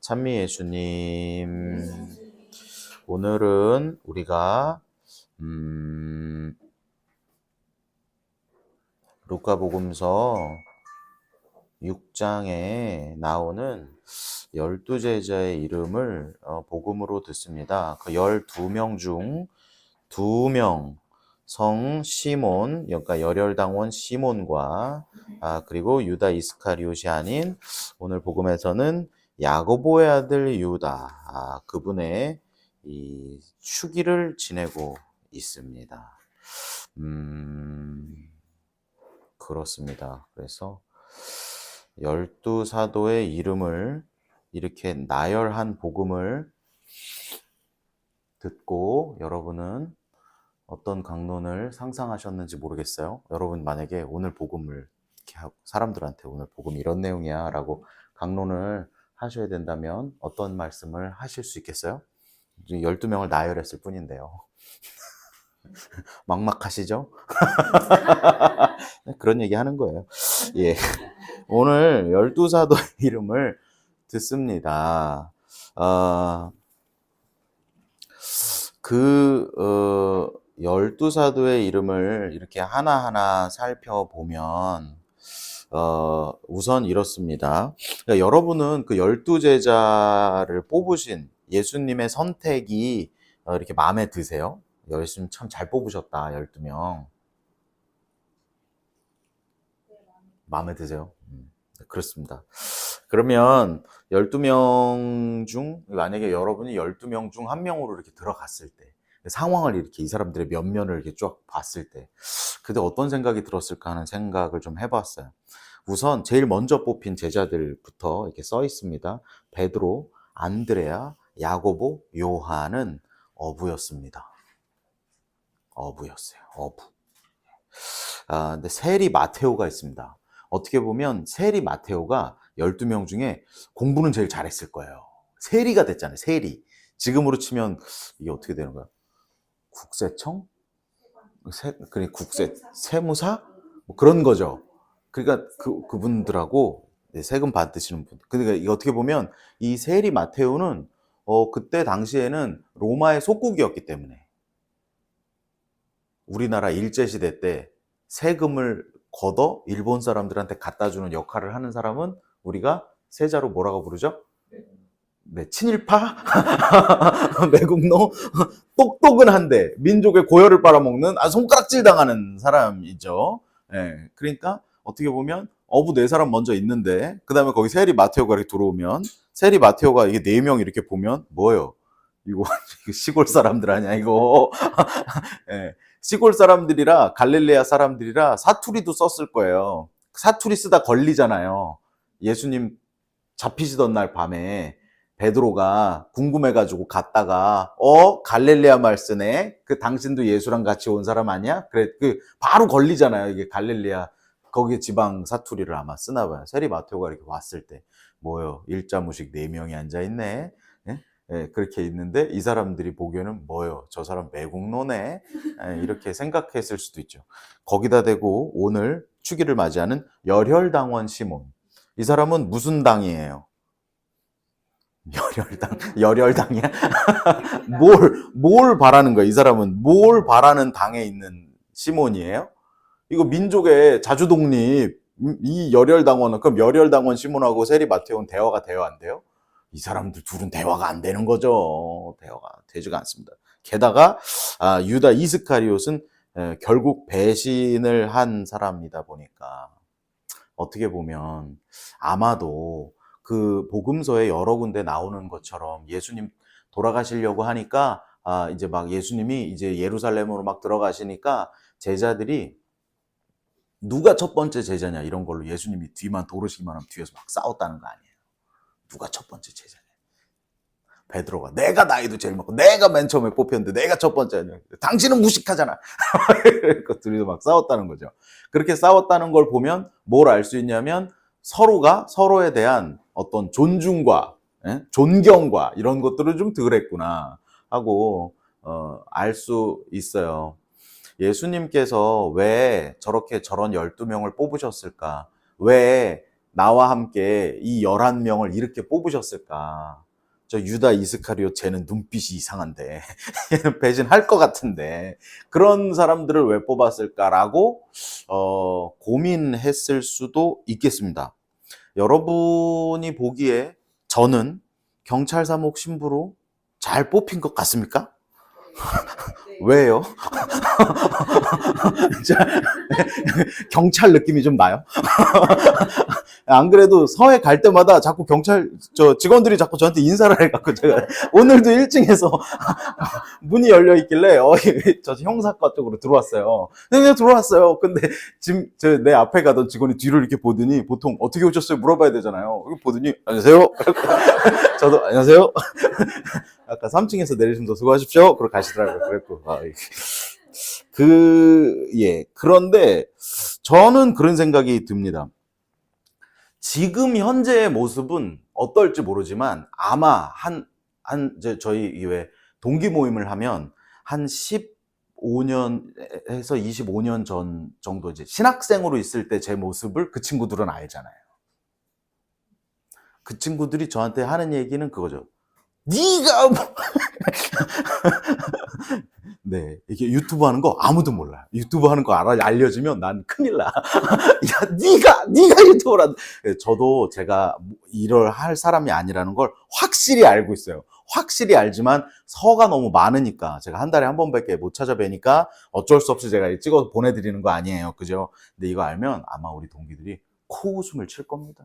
찬미 예수님, 오늘은 우리가 음, 루카복음서 6장에 나오는 열두 제자의 이름을 어, 복음으로 듣습니다. 그 12명 중 2명 성 시몬, 그러니까 열혈당원 시몬과 아, 그리고 유다 이스카리옷이 아닌 오늘 복음에서는 야고보의 아들 유다, 아, 그분의 이 추기를 지내고 있습니다. 음, 그렇습니다. 그래서 열두 사도의 이름을 이렇게 나열한 복음을 듣고 여러분은 어떤 강론을 상상하셨는지 모르겠어요. 여러분 만약에 오늘 복음을 사람들한테 오늘 복음 이런 내용이야라고 강론을 하셔야 된다면 어떤 말씀을 하실 수 있겠어요? 12명을 나열했을 뿐인데요. 막막하시죠? 그런 얘기 하는 거예요. 예. 오늘 12사도의 이름을 듣습니다. 어, 그, 어, 12사도의 이름을 이렇게 하나하나 살펴보면, 어, 우선 이렇습니다. 그러니까 여러분은 그 12제자를 뽑으신 예수님의 선택이 어, 이렇게 마음에 드세요? 예수님 참 잘 뽑으셨다, 12명. 마음에 드세요? 음, 그렇습니다. 그러면 12명 중, 만약에 여러분이 12명 중 한 명으로 이렇게 들어갔을 때, 상황을 이렇게 이 사람들의 면면을 이렇게 쫙 봤을 때, 그때 어떤 생각이 들었을까 하는 생각을 좀 해봤어요. 우선 제일 먼저 뽑힌 제자들부터 이렇게 써 있습니다. 베드로, 안드레아, 야고보, 요한은 어부였습니다. 어부였어요. 어부. 아, 근데 세리 마테오가 있습니다. 어떻게 보면 세리 마테오가 12명 중에 공부는 제일 잘했을 거예요. 세리가 됐잖아요. 세리. 지금으로 치면 이게 어떻게 되는 거야? 국세청? 세, 그래, 국세, 세무사? 뭐 그런 거죠. 그러니까 그, 그분들하고 세금 받으시는 분. 그러니까 이게 어떻게 보면 이 세리 마테오는 어, 그때 당시에는 로마의 속국이었기 때문에 우리나라 일제 시대 때 세금을 걷어 일본 사람들한테 갖다 주는 역할을 하는 사람은 우리가 세자로 뭐라고 부르죠? 네, 친일파? 매국노? 똑똑은 한데 민족의 고열을 빨아먹는 아 손가락질 당하는 사람이죠. 예, 그러니까 어떻게 보면 어부 네 사람 먼저 있는데 그 다음에 거기 세리 마테오가 이렇게 들어오면 세리 마테오가 이게 네 명 이렇게 보면 뭐예요? 이거 시골 사람들 아니야 이거? 예, 시골 사람들이라 갈릴레아 사람들이라 사투리도 썼을 거예요. 사투리 쓰다 걸리잖아요. 예수님 잡히시던 날 밤에 베드로가 궁금해가지고 갔다가 어 갈릴레아 말 쓰네. 그 당신도 예수랑 같이 온 사람 아니야? 그래 그 바로 걸리잖아요. 이게 갈릴레아 거기 지방 사투리를 아마 쓰나 봐요. 세리 마테오가 이렇게 왔을 때 뭐요 일자무식 네 명이 앉아 있네. 예, 그렇게 있는데 이 사람들이 보기에는 뭐요? 저 사람 매국노네? 예, 이렇게 생각했을 수도 있죠. 거기다 대고 오늘 추기를 맞이하는 열혈당원 시몬. 이 사람은 무슨 당이에요? 열혈당, 열혈당이야? 뭘, 뭘 바라는 거야? 이 사람은 뭘 바라는 당에 있는 시몬이에요? 이거 민족의 자주 독립, 이 열혈당원은, 그럼 열혈당원 시몬하고 세리 마테오는 대화가 돼요, 안 돼요? 이 사람들 둘은 대화가 안 되는 거죠. 대화가 되지가 않습니다. 게다가 아, 유다 이스카리옷은 에, 결국 배신을 한 사람이다 보니까 어떻게 보면 아마도 그 복음서에 여러 군데 나오는 것처럼 예수님 돌아가시려고 하니까 아, 이제 막 예수님이 이제 예루살렘으로 막 들어가시니까 제자들이 누가 첫 번째 제자냐 이런 걸로 예수님이 뒤만 도르시기만 하면 뒤에서 막 싸웠다는 거 아니에요. 누가 첫 번째 제자냐? 베드로가 내가 나이도 제일 많고 내가 맨 처음에 뽑혔는데 내가 첫 번째냐? 당신은 무식하잖아. 그 둘이서 막 싸웠다는 거죠. 그렇게 싸웠다는 걸 보면 뭘 알 수 있냐면 서로가 서로에 대한 어떤 존중과 예? 존경과 이런 것들을 좀 덜 했구나 하고 어, 알 수 있어요. 예수님께서 왜 저렇게 저런 12명을 뽑으셨을까? 왜 나와 함께 이 11명을 이렇게 뽑으셨을까? 저 유다 이스카리오 쟤는 눈빛이 이상한데 얘는 배신할 것 같은데 그런 사람들을 왜 뽑았을까라고 어, 고민했을 수도 있겠습니다. 여러분이 보기에 저는 경찰 사목 신부로 잘 뽑힌 것 같습니까? 왜요? 자, 경찰 느낌이 좀 나요? 안 그래도 서해 갈 때마다 자꾸 경찰 저 직원들이 자꾸 저한테 인사를 해갖고 제가 오늘도 1층에서 문이 열려 있길래 어, 저 형사과 쪽으로 들어왔어요. 네, 네, 들어왔어요. 근데 지금 저 내 앞에 가던 직원이 뒤를 이렇게 보더니 보통 어떻게 오셨어요? 물어봐야 되잖아요. 보더니 안녕하세요. 저도 안녕하세요. 아까 3층에서 내리시면 더 수고하십시오. 그러고 가시더라고요. 그랬고 아. 그, 예. 그런데 저는 그런 생각이 듭니다. 지금 현재의 모습은 어떨지 모르지만 아마 한, 한, 이제 저희 이왜 동기 모임을 하면 한 15년에서 25년 전 정도 이제 신학생으로 있을 때 제 모습을 그 친구들은 알잖아요. 그 친구들이 저한테 하는 얘기는 그거죠. 네가 뭐 네, 이게 유튜브 하는 거 아무도 몰라요. 유튜브 하는 거 알아 알려주면 난 큰일 나. 야, 네가 네가 유튜브라. 저도 제가 이럴 할 사람이 아니라는 걸 확실히 알고 있어요. 확실히 알지만 서가 너무 많으니까 제가 한 달에 한 번밖에 못 찾아뵈니까 어쩔 수 없이 제가 찍어서 보내드리는 거 아니에요, 그죠? 근데 이거 알면 아마 우리 동기들이 코웃음을 칠 겁니다.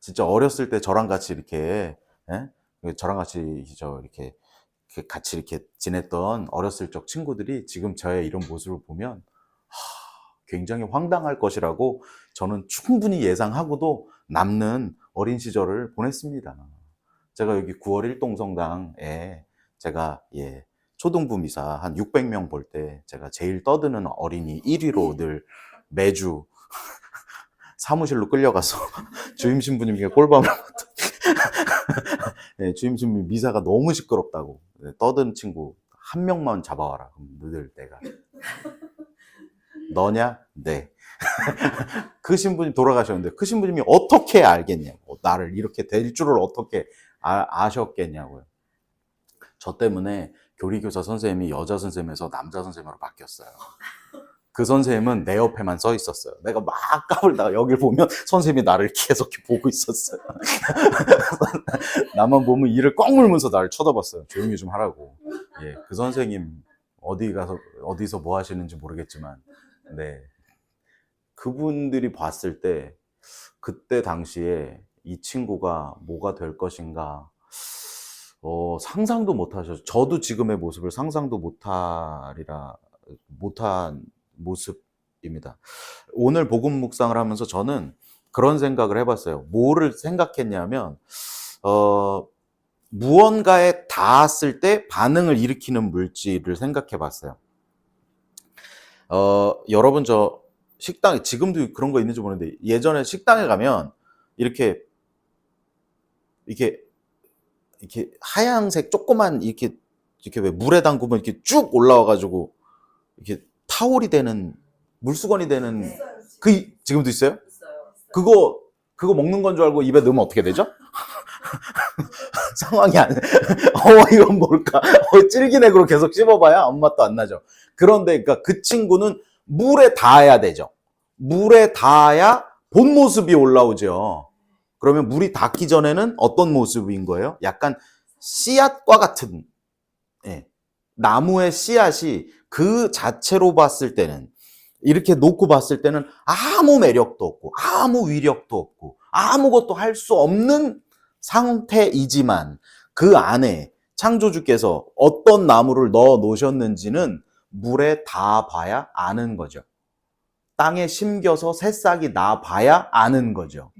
진짜 어렸을 때 저랑 같이 이렇게 예? 저랑 같이 저 이렇게 이렇게 같이 이렇게 지냈던 어렸을 적 친구들이 지금 저의 이런 모습을 보면 하, 굉장히 황당할 것이라고 저는 충분히 예상하고도 남는 어린 시절을 보냈습니다. 제가 여기 9월 일동성당에 제가 예 초등부 미사 한 600명 볼 때 제가 제일 떠드는 어린이 1위로 늘 매주 사무실로 끌려가서 주임 신부님께 꼴밤을 네, 주임 신부 미사가 너무 시끄럽다고 네, 떠든 친구 한 명만 잡아와라. 그럼 너들 내가 너냐? 네. 그 신부님 돌아가셨는데 그 신부님이 어떻게 알겠냐고 나를 이렇게 될 줄을 어떻게 아, 아셨겠냐고요. 저 때문에 교리교사 선생님이 여자 선생님에서 남자 선생님으로 바뀌었어요. 그 선생님은 내 옆에만 서 있었어요. 내가 막 까불다가 여길 보면 선생님이 나를 계속 보고 있었어요. 나만 보면 이를 꽉 물면서 나를 쳐다봤어요. 조용히 좀 하라고. 예, 그 선생님 어디 가서 어디서 뭐 하시는지 모르겠지만, 네, 그분들이 봤을 때 그때 당시에 이 친구가 뭐가 될 것인가 어, 상상도 못 하셨죠. 저도 지금의 모습을 상상도 못 하리라 못한 모습입니다. 오늘 복음 묵상을 하면서 저는 그런 생각을 해봤어요. 뭐를 생각했냐면 어, 무언가에 닿았을 때 반응을 일으키는 물질을 생각해봤어요. 어, 여러분 저 식당 지금도 그런 거 있는지 모르는데 예전에 식당에 가면 이렇게 이렇게 이렇게 하얀색 조그만 이렇게 이렇게 왜 물에 담그면 이렇게 쭉 올라와 가지고 이렇게 타올이 되는 물수건이 되는 그 지금도 있어요? 그거 그거 먹는 건 줄 알고 입에 넣으면 어떻게 되죠? 상황이 안, 어, 이건 뭘까? 어, 찔기내그로 계속 씹어봐야 아무 맛도 안 나죠. 그런데, 그니까 그 친구는 물에 닿아야 되죠. 물에 닿아야 본 모습이 올라오죠. 그러면 물이 닿기 전에는 어떤 모습인 거예요? 약간 씨앗과 같은, 예. 나무의 씨앗이 그 자체로 봤을 때는 이렇게 놓고 봤을 때는 아무 매력도 없고 아무 위력도 없고 아무것도 할 수 없는 상태이지만 그 안에 창조주께서 어떤 나무를 넣어 놓으셨는지는 물에 다 봐야 아는 거죠. 땅에 심겨서 새싹이 나 봐야 아는 거죠.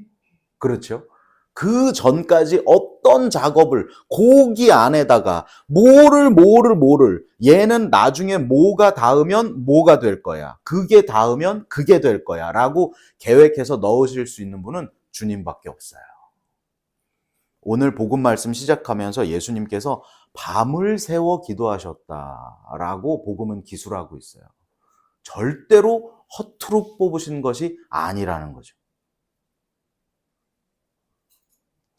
그렇죠? 그 전까지 어떤 작업을 고기 안에다가 뭐를 뭐를 뭐를 얘는 나중에 뭐가 닿으면 뭐가 될 거야. 그게 닿으면 그게 될 거야. 라고 계획해서 넣으실 수 있는 분은 주님밖에 없어요. 오늘 복음 말씀 시작하면서 예수님께서 밤을 새워 기도하셨다라고 복음은 기술하고 있어요. 절대로 허투루 뽑으신 것이 아니라는 거죠.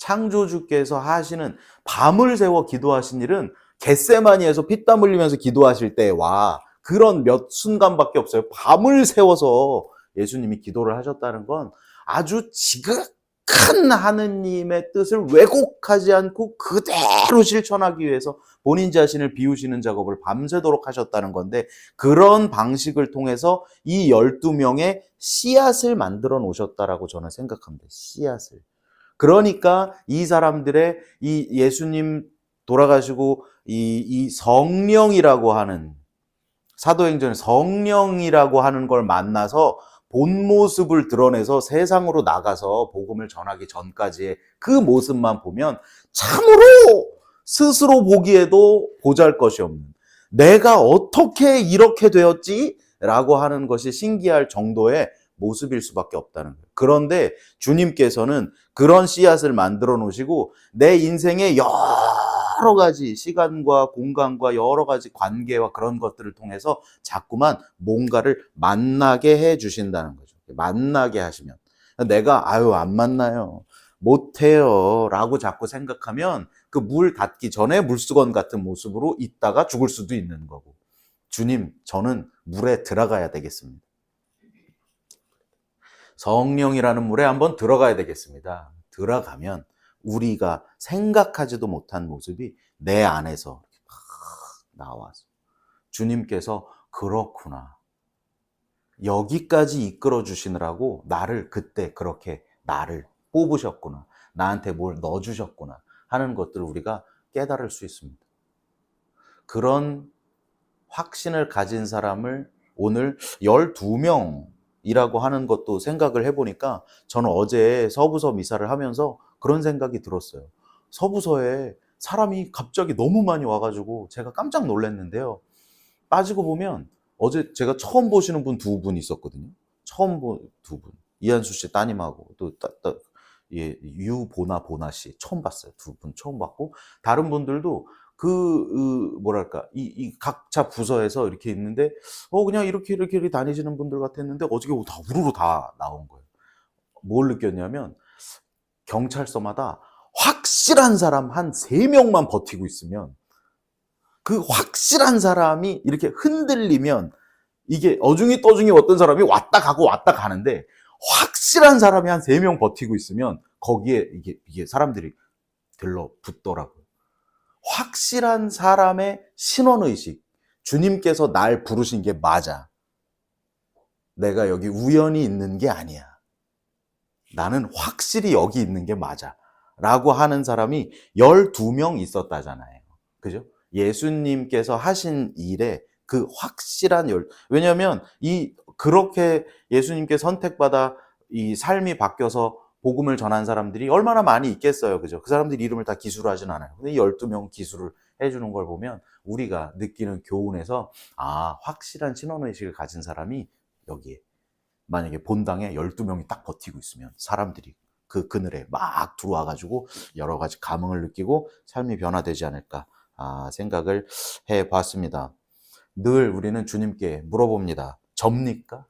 창조주께서 하시는 밤을 새워 기도하신 일은 겟세마니에서 피땀 흘리면서 기도하실 때와 그런 몇 순간밖에 없어요. 밤을 세워서 예수님이 기도를 하셨다는 건 아주 지극한 하느님의 뜻을 왜곡하지 않고 그대로 실천하기 위해서 본인 자신을 비우시는 작업을 밤새도록 하셨다는 건데 그런 방식을 통해서 이 12명의 씨앗을 만들어 놓으셨다라고 저는 생각합니다. 씨앗을. 그러니까 이 사람들의 이 예수님 돌아가시고 이, 이 성령이라고 하는 사도행전에 성령이라고 하는 걸 만나서 본 모습을 드러내서 세상으로 나가서 복음을 전하기 전까지의 그 모습만 보면 참으로 스스로 보기에도 보잘 것이 없는 내가 어떻게 이렇게 되었지? 라고 하는 것이 신기할 정도의 모습일 수밖에 없다는 거예요. 그런데 주님께서는 그런 씨앗을 만들어 놓으시고 내 인생의 여러 가지 시간과 공간과 여러 가지 관계와 그런 것들을 통해서 자꾸만 뭔가를 만나게 해 주신다는 거죠. 만나게 하시면 내가 아유 안 만나요. 못해요. 라고 자꾸 생각하면 그 물 닿기 전에 물수건 같은 모습으로 있다가 죽을 수도 있는 거고. 주님, 저는 물에 들어가야 되겠습니다. 성령이라는 물에 한번 들어가야 되겠습니다. 들어가면 우리가 생각하지도 못한 모습이 내 안에서 나와서 주님께서 그렇구나. 여기까지 이끌어 주시느라고 나를 그때 그렇게 나를 뽑으셨구나. 나한테 뭘 넣어 주셨구나. 하는 것들을 우리가 깨달을 수 있습니다. 그런 확신을 가진 사람을 오늘 12명 이라고 하는 것도 생각을 해보니까 저는 어제 서부서 미사를 하면서 그런 생각이 들었어요. 서부서에 사람이 갑자기 너무 많이 와가지고 제가 깜짝 놀랐는데요. 빠지고 보면 어제 제가 처음 보시는 분 두 분 있었거든요. 처음 본 두 분. 이한수 씨 따님하고 또 따, 따, 예, 유보나 보나 씨 처음 봤어요. 두 분 처음 봤고 다른 분들도 그, 그 뭐랄까 이, 이 각자 부서에서 이렇게 있는데 어 그냥 이렇게 이렇게 이렇게 다니시는 분들 같았는데 어저께 다 우르르 다 나온 거예요. 뭘 느꼈냐면 경찰서마다 확실한 사람 한 세 명만 버티고 있으면 그 확실한 사람이 이렇게 흔들리면 이게 어중이 떠중이 어떤 사람이 왔다 가고 왔다 가는데 확실한 사람이 한 세 명 버티고 있으면 거기에 이게, 이게 사람들이 들러 붙더라고요. 확실한 사람의 신원의식. 주님께서 날 부르신 게 맞아. 내가 여기 우연히 있는 게 아니야. 나는 확실히 여기 있는 게 맞아. 라고 하는 사람이 12명 있었다잖아요. 그죠? 예수님께서 하신 일에 그 확실한 열, 왜냐면 이, 그렇게 예수님께 선택받아 이 삶이 바뀌어서 복음을 전한 사람들이 얼마나 많이 있겠어요. 그죠? 그 사람들 이름을 다 기수로 하진 않아요. 근데 12명 기수를 해주는 걸 보면 우리가 느끼는 교훈에서 아, 확실한 신원의식을 가진 사람이 여기에 만약에 본당에 12명이 딱 버티고 있으면 사람들이 그 그늘에 막 들어와가지고 여러 가지 감흥을 느끼고 삶이 변화되지 않을까 아, 생각을 해 봤습니다. 늘 우리는 주님께 물어봅니다. 접니까?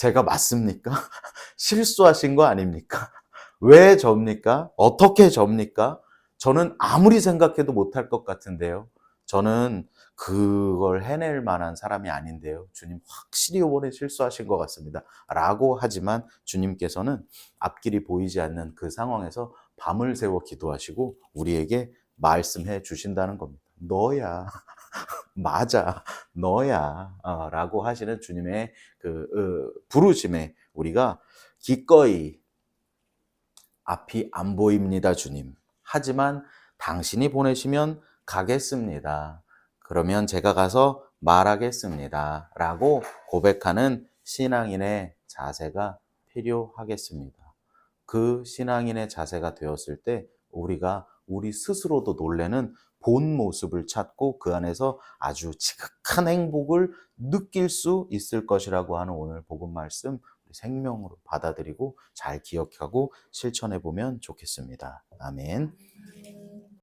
제가 맞습니까? 실수하신 거 아닙니까? 왜 접니까? 어떻게 접니까? 저는 아무리 생각해도 못할 것 같은데요. 저는 그걸 해낼 만한 사람이 아닌데요. 주님 확실히 이번에 실수하신 것 같습니다. 라고 하지만 주님께서는 앞길이 보이지 않는 그 상황에서 밤을 새워 기도하시고 우리에게 말씀해 주신다는 겁니다. 너야. 맞아. 너야. 어, 라고 하시는 주님의 그 어, 부르심에 우리가 기꺼이 앞이 안 보입니다, 주님. 하지만 당신이 보내시면 가겠습니다. 그러면 제가 가서 말하겠습니다. 라고 고백하는 신앙인의 자세가 필요하겠습니다. 그 신앙인의 자세가 되었을 때 우리가 우리 스스로도 놀래는 본 모습을 찾고 그 안에서 아주 지극한 행복을 느낄 수 있을 것이라고 하는 오늘 복음 말씀 생명으로 받아들이고 잘 기억하고 실천해 보면 좋겠습니다. 아멘.